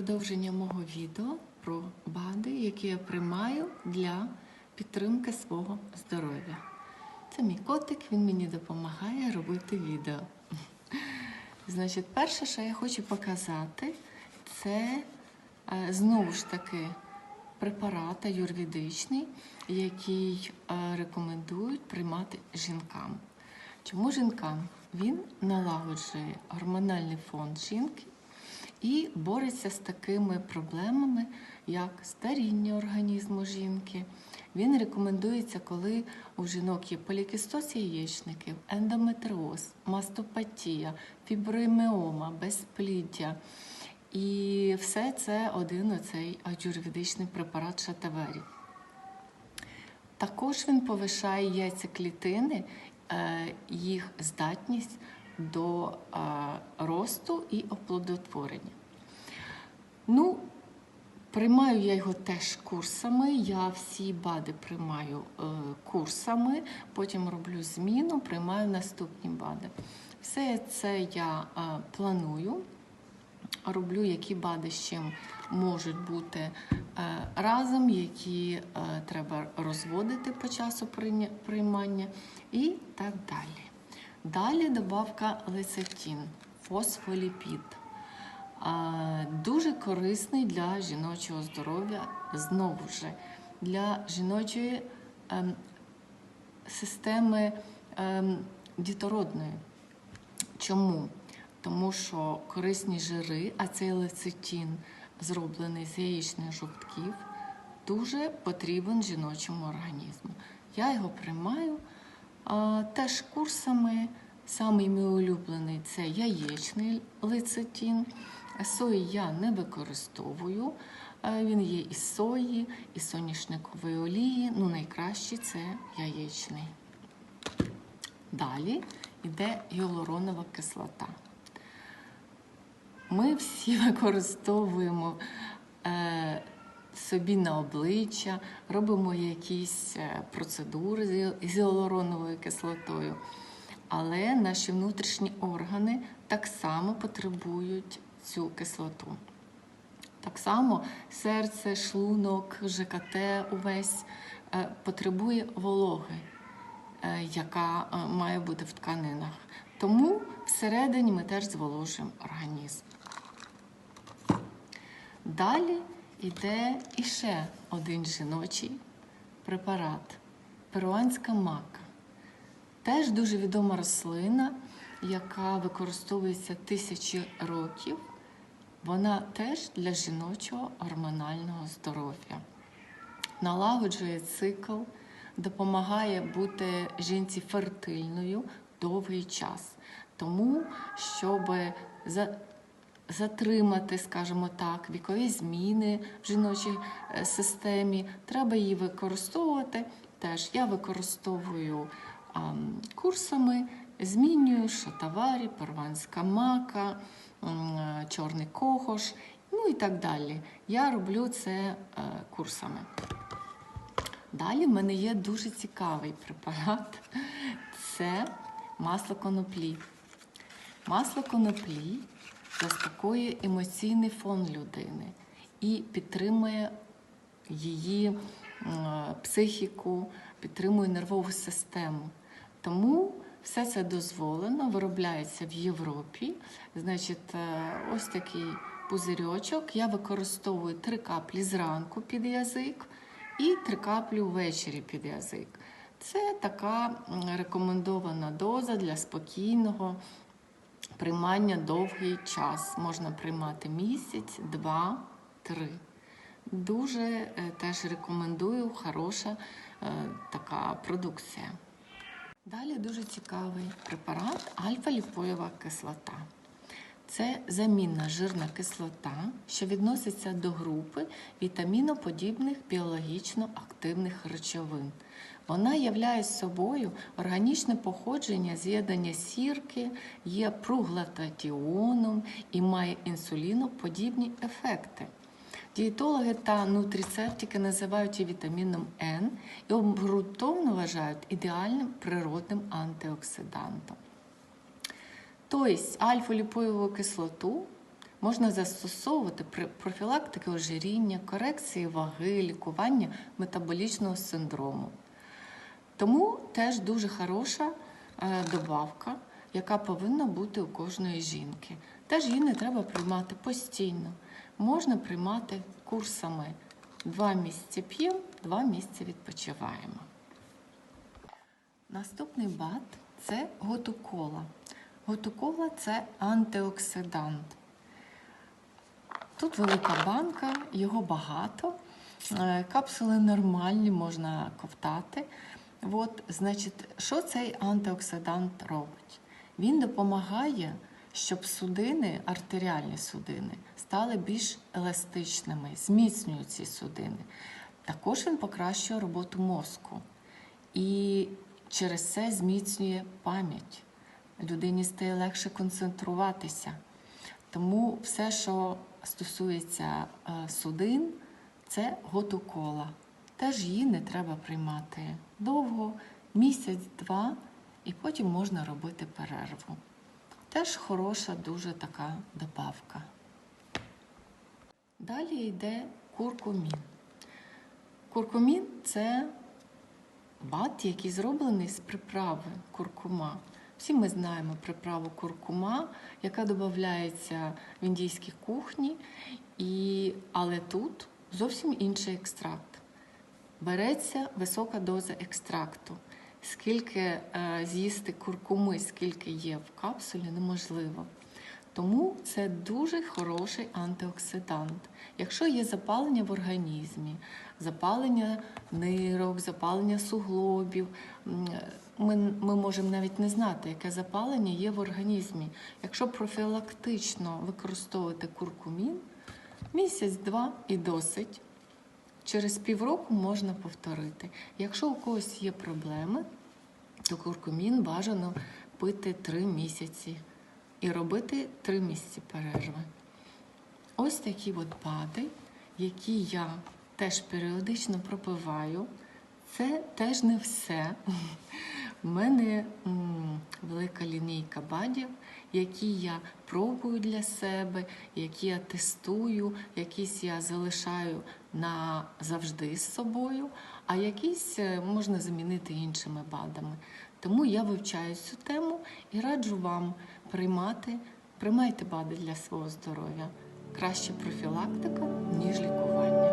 продовження мого відео про БАДи, які я приймаю для підтримки свого здоров'я. Це мій котик, він мені допомагає робити відео. Значить, перше, що я хочу показати, це е, знову ж таки препарат аюрведичний, який е, рекомендують приймати жінкам. Чому жінкам? Він налагоджує гормональний фон жінки і бореться з такими проблемами, як старіння організму жінки. Він рекомендується, коли у жінок є полікістоз яєчників, ендометриоз, мастопатія, фіброміома, безпліддя. І все це один оцей аюрведичний препарат шатавері. Також він повишає яйцеклітини, е, їх здатність до е, росту і оплодотворення. Ну, приймаю я його теж курсами. Я всі БАДи приймаю е, курсами, потім роблю зміну, приймаю наступні БАДи. Все це я е, планую роблю, які БАДи з чим можуть бути разом, які треба розводити по часу приймання і так далі. Далі добавка лецитін, фосфоліпід. Дуже корисний для жіночого здоров'я, знову ж для жіночої ем, системи ем, дітородної. Чому? Тому що корисні жири, а цей лецитін, зроблений з яєчних жовтків, дуже потрібен жіночому організму. Я його приймаю теж курсами. Самий мій улюблений це яєчний лецитін. Сої я не використовую. Він є із сої, із соняшникової олії. Ну, найкращий це яєчний. Далі йде гіалуронова кислота. Ми всі використовуємо е, собі на обличчя, робимо якісь е, процедури з гіалуроновою кислотою. Але наші внутрішні органи так само потребують цю кислоту. Так само серце, шлунок, ЖКТ увесь е, потребує вологи, е, яка має бути в тканинах. Тому всередині ми теж зволожуємо організм. Далі йде іще один жіночий препарат перуанська мака. Теж дуже відома рослина, яка використовується тисячі років. Вона теж для жіночого гормонального здоров'я. Налагоджує цикл, допомагає бути жінці фертильною довгий час. Тому, щоб затримати, скажімо так, вікові зміни в жіночій е, системі, треба її використовувати. Теж я використовую ам, курсами, змінюю шатаварі, перуанська мака, е, чорний кохош, ну і так далі. Я роблю це е, курсами. Далі в мене є дуже цікавий препарат це масло коноплі. Масло коноплі заспокоює емоційний фон людини і підтримує її психіку, підтримує нервову систему. Тому все це дозволено, виробляється в Європі. Значить, е, ось такий пузирьочок. Я використовую три каплі зранку під язик і три каплі ввечері під язик. Це така рекомендована доза для спокійного приймання довгий час. Можна приймати місяць, два, три. Дуже е, теж рекомендую хороша е, така продукція. Далі дуже цікавий препарат альфа-ліпоєва кислота. Це замінна жирна кислота, що відноситься до групи вітаміноподібних біологічно активних речовин. Вона являє собою органічне походження з'єднання сірки, є пруглататіоном і має інсуліноподібні ефекти. Дієтологи та нутрицептики називають її вітаміном Н і обґрунтовно вважають ідеальним природним антиоксидантом. Тобто альфа-ліпоєву кислоту можна застосовувати при профілактики ожиріння, корекції ваги, лікування метаболічного синдрому. Тому теж дуже хороша е, добавка, яка повинна бути у кожної жінки. Теж її не треба приймати постійно. Можна приймати курсами. Два місяці п'ємо, два місяці відпочиваємо. Наступний бат це готукола. Готукола це антиоксидант. Тут велика банка, його багато. Е, Капсули нормальні, можна ковтати. От, значить, що цей антиоксидант робить? Він допомагає, щоб судини, артеріальні судини, стали більш еластичними, зміцнює ці судини. Також він покращує роботу мозку і через це зміцнює пам'ять. Людині стає легше концентруватися. Тому все, що стосується е, судин, це готукола. Теж її не треба приймати довго, місяць-два, і потім можна робити перерву. Теж хороша дуже така добавка. Далі йде куркумін. Куркумін це бат, який зроблений з приправи куркума. Всі ми знаємо приправу куркума, яка додається в індійській кухні, і... але тут зовсім інший екстракт. Береться висока доза екстракту. Скільки е, з'їсти куркуми, скільки є в капсулі, неможливо. Тому це дуже хороший антиоксидант. Якщо є запалення в організмі, запалення нирок, запалення суглобів, ми, ми можемо навіть не знати, яке запалення є в організмі. Якщо профілактично використовувати куркумін, місяць-два і досить. Через півроку можна повторити. Якщо у когось є проблеми, то куркумін бажано пити 3 місяці і робити 3 місяці перерви. Ось такі от пади, які я теж періодично пропиваю. Це теж не все. У мене м, велика лінійка бадів, які я пробую для себе, які я тестую, якісь я залишаю на завжди з собою, а якісь е, можна замінити іншими бадами. Тому я вивчаю цю тему і раджу вам приймати, приймайте бади для свого здоров'я. Краще профілактика, ніж лікування.